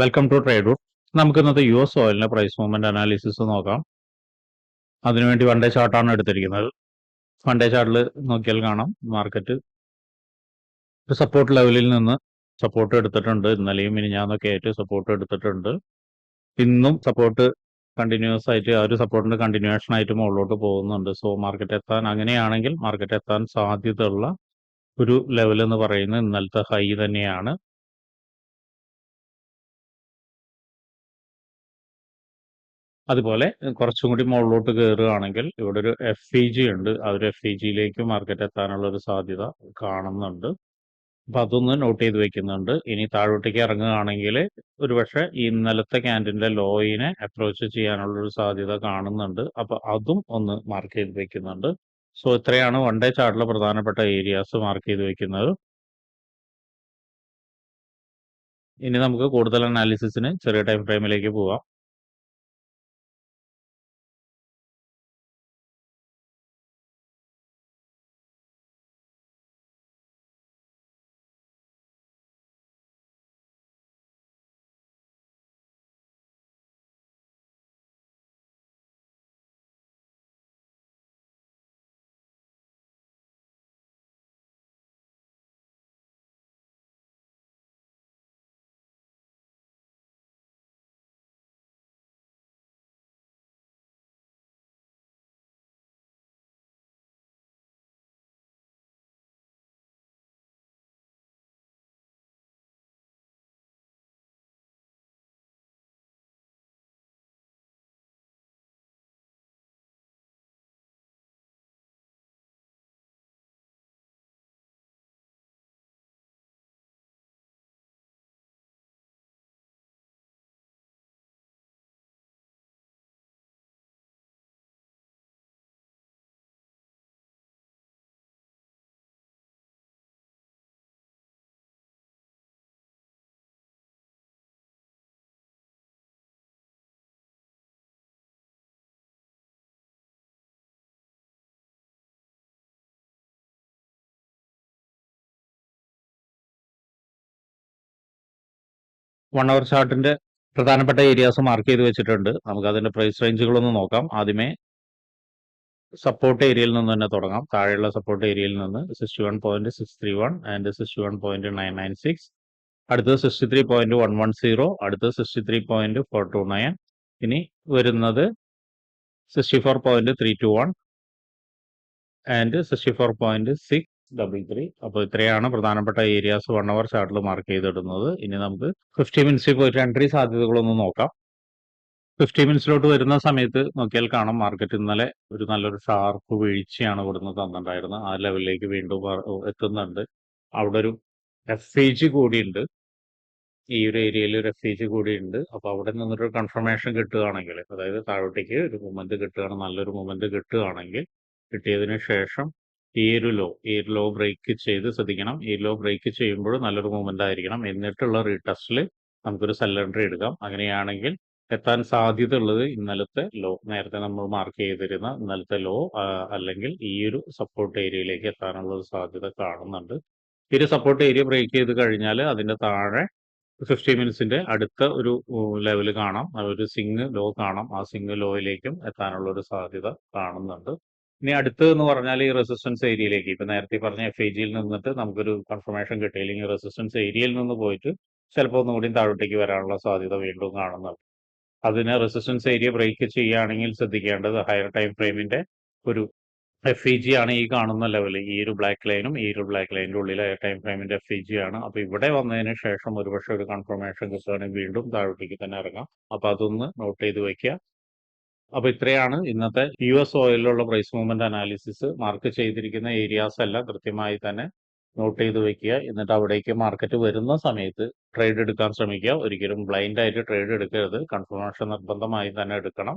Welcome to trade നമുക്ക് ഇന്നത്തെ U S ഓയിലിന്റെ പ്രൈസ് മൂവ്മെന്റ് അനാലിസിസ് നോക്കാം. അതിനുവേണ്ടി വണ്ടേ ചാർട്ടാണ് എടുത്തിരിക്കുന്നത്. വണ്ടേ ചാർട്ടിൽ നോക്കിയാൽ കാണാം. മാർക്കറ്റ് ഒരു സപ്പോർട്ട് ലെവലിൽ നിന്ന് സപ്പോർട്ട് എടുത്തിട്ടുണ്ട്. ഇന്നലെയും ഇനി ഞാനൊക്കെ ആയിട്ട് സപ്പോർട്ട് എടുത്തിട്ടുണ്ട്. ഇന്നും സപ്പോർട്ട് കണ്ടിന്യൂസ് ആയിട്ട് ആ ഒരു സപ്പോർട്ടിന്റെ കണ്ടിന്യൂഷൻ ആയിട്ട് മുകളിലോട്ട് പോകുന്നുണ്ട്. സോ മാർക്കറ്റ് എത്താൻ അങ്ങനെയാണെങ്കിൽ മാർക്കറ്റ് എത്താൻ സാധ്യതയുള്ള ഒരു ലെവൽ എന്ന് പറയുന്നത് ഇന്നലത്തെ ഹൈ തന്നെയാണ്. അതുപോലെ കുറച്ചും കൂടി മുകളിലോട്ട് കയറുകയാണെങ്കിൽ ഇവിടെ ഒരു എഫ് ഇ ജി ഉണ്ട്. ആ ഒരു എഫ് ഇ ജിയിലേക്ക് മാർക്കറ്റ് എത്താനുള്ള ഒരു സാധ്യത കാണുന്നുണ്ട്. അപ്പൊ അതൊന്ന് നോട്ട് ചെയ്ത് വെക്കുന്നുണ്ട്. ഇനി താഴോട്ടേക്ക് ഇറങ്ങുകയാണെങ്കിൽ ഒരുപക്ഷെ ഇന്നലത്തെ ക്യാൻഡിന്റെ ലോയിനെ അപ്രോച്ച് ചെയ്യാനുള്ള ഒരു സാധ്യത കാണുന്നുണ്ട്. അപ്പൊ അതും ഒന്ന് മാർക്ക് ചെയ്ത് വെക്കുന്നുണ്ട്. സോ ഇത്രയാണ് വൺ ഡേ ചാർട്ടിലെ പ്രധാനപ്പെട്ട ഏരിയാസ് മാർക്ക് ചെയ്ത് വെക്കുന്നത്. ഇനി നമുക്ക് കൂടുതൽ അനാലിസിസിന് ചെറിയ ടൈം ഫ്രെയിമിലേക്ക് പോവാം. വൺ അവർ ചാർട്ടിന്റെ പ്രധാനപ്പെട്ട ഏരിയാസ് മാർക്ക് ചെയ്ത് വെച്ചിട്ടുണ്ട്. നമുക്ക് അതിന്റെ പ്രൈസ് റേഞ്ചുകളൊന്ന് നോക്കാം. ആദ്യമേ സപ്പോർട്ട് ഏരിയയിൽ നിന്ന് തന്നെ തുടങ്ങാം. താഴെയുള്ള സപ്പോർട്ട് ഏരിയയിൽ നിന്ന് sixty one point six three one and sixty one point nine nine six അടുത്തത് sixty three point one one zero അടുത്തത് sixty three point four two nine ഇനി വരുന്നത് sixty four point three two one and sixty four point six double three അപ്പോൾ ഇത്രയാണ് പ്രധാനപ്പെട്ട areas one hour ചാർട്ടിൽ mark ചെയ്തിടുന്നത്. ഇനി നമുക്ക് ഫിഫ്റ്റി മിനിറ്റ്സിൽ പോയിട്ട് എൻട്രി സാധ്യതകളൊന്ന് നോക്കാം. ഫിഫ്റ്റി മിനിറ്റ്സിലോട്ട് വരുന്ന സമയത്ത് നോക്കിയാൽ കാണാം മാർക്കറ്റ് ഇന്നലെ ഒരു നല്ലൊരു ഷാർപ്പ് വീഴ്ചയാണ് ഇവിടുന്ന് തന്നിട്ടുണ്ടായിരുന്നത്. ആ ലെവലിലേക്ക് വീണ്ടും എത്തുന്നുണ്ട്. അവിടെ ഒരു ഇ കൂടിയുണ്ട്. ഈ ഒരു ഏരിയയിൽ ഇ കൂടിയുണ്ട്. അപ്പോൾ അവിടെ നിന്നൊരു കൺഫർമേഷൻ കിട്ടുകയാണെങ്കിൽ അതായത് താഴോട്ടേക്ക് ഒരു മൂവ്മെന്റ് കിട്ടുകയാണ് നല്ലൊരു മൂവ്മെന്റ് കിട്ടുകയാണെങ്കിൽ കിട്ടിയതിനു ശേഷം ഒരു ലോ ലോ ബ്രേക്ക് ചെയ്ത് ശ്രദ്ധിക്കണം. ഈ ലോ ബ്രേക്ക് ചെയ്യുമ്പോൾ നല്ലൊരു മൂവ്മെന്റ് ആയിരിക്കണം. എന്നിട്ടുള്ള റീടെസ്റ്റിൽ നമുക്കൊരു സെല്ലൻട്രി എടുക്കാം. അങ്ങനെയാണെങ്കിൽ എത്താൻ സാധ്യത ഉള്ളത് ഇന്നലത്തെ ലോ നേരത്തെ നമ്മൾ മാർക്ക് ചെയ്തിരുന്ന ഇന്നലത്തെ ലോ അല്ലെങ്കിൽ ഈ ഒരു സപ്പോർട്ട് ഏരിയയിലേക്ക് എത്താനുള്ള ഒരു സാധ്യത കാണുന്നുണ്ട്. ഈ ഒരു സപ്പോർട്ട് ഏരിയ ബ്രേക്ക് ചെയ്ത് കഴിഞ്ഞാൽ അതിന്റെ താഴെ ഫിഫ്റ്റി മിനിറ്റ്സിന്റെ അടുത്ത ഒരു ലെവൽ കാണാം. ഒരു സിംഗ് ലോ കാണാം. ആ സിംഗ് ലോയിലേക്കും എത്താനുള്ള ഒരു സാധ്യത കാണുന്നുണ്ട്. ഇനി അടുത്ത് എന്ന് പറഞ്ഞാൽ ഈ റെസിസ്റ്റൻസ് ഏരിയയിലേക്ക് ഇപ്പൊ നേരത്തെ പറഞ്ഞ എഫ് ഐ ജിയിൽ നിന്നിട്ട് നമുക്കൊരു കൺഫർമേഷൻ കിട്ടിയില്ലെങ്കിൽ റെസിസ്റ്റൻസ് ഏരിയയിൽ നിന്ന് പോയിട്ട് ചിലപ്പോൾ ഒന്നുകൂടി താഴോട്ടേക്ക് വരാനുള്ള സാധ്യത വീണ്ടും കാണുന്നുണ്ട്. അതിന് റെസിസ്റ്റൻസ് ഏരിയ ബ്രേക്ക് ചെയ്യുകയാണെങ്കിൽ ശ്രദ്ധിക്കേണ്ടത് ഹയർ ടൈം ഫ്രെയിമിന്റെ ഒരു എഫ് ഇ ജി ആണ് ഈ കാണുന്ന ലെവൽ ഈ ഒരു ബ്ലാക്ക് ലൈനും ഈ ഒരു ബ്ലാക്ക് ലൈനിന്റെ ഉള്ളിൽ ഹയർ ടൈം ഫ്രെയിമിന്റെ എഫ് ഇ ജി ആണ്. അപ്പൊ ഇവിടെ വന്നതിന് ശേഷം ഒരുപക്ഷെ ഒരു കൺഫർമേഷൻ കിട്ടുകയാണെങ്കിൽ വീണ്ടും താഴോട്ടേക്ക് തന്നെ ഇറങ്ങാം. അപ്പൊ അതൊന്ന് നോട്ട് ചെയ്ത് വെക്കുക അപ്പൊ ഇത്രയാണ് ഇന്നത്തെ യു എസ് ഓയിലുള്ള പ്രൈസ് മൂവ്മെന്റ് അനാലിസിസ് മാർക്ക് ചെയ്തിരിക്കുന്ന ഏരിയാസ് എല്ലാം കൃത്യമായി തന്നെ നോട്ട് ചെയ്ത് വെക്കുക. എന്നിട്ട് അവിടേക്ക് മാർക്കറ്റ് വരുന്ന സമയത്ത് ട്രേഡ് എടുക്കാൻ ശ്രമിക്കുക. ഒരിക്കലും ബ്ലൈൻഡ് ആയിട്ട് ട്രേഡ് എടുക്കരുത്. കൺഫർമേഷൻ നിർബന്ധമായി തന്നെ എടുക്കണം.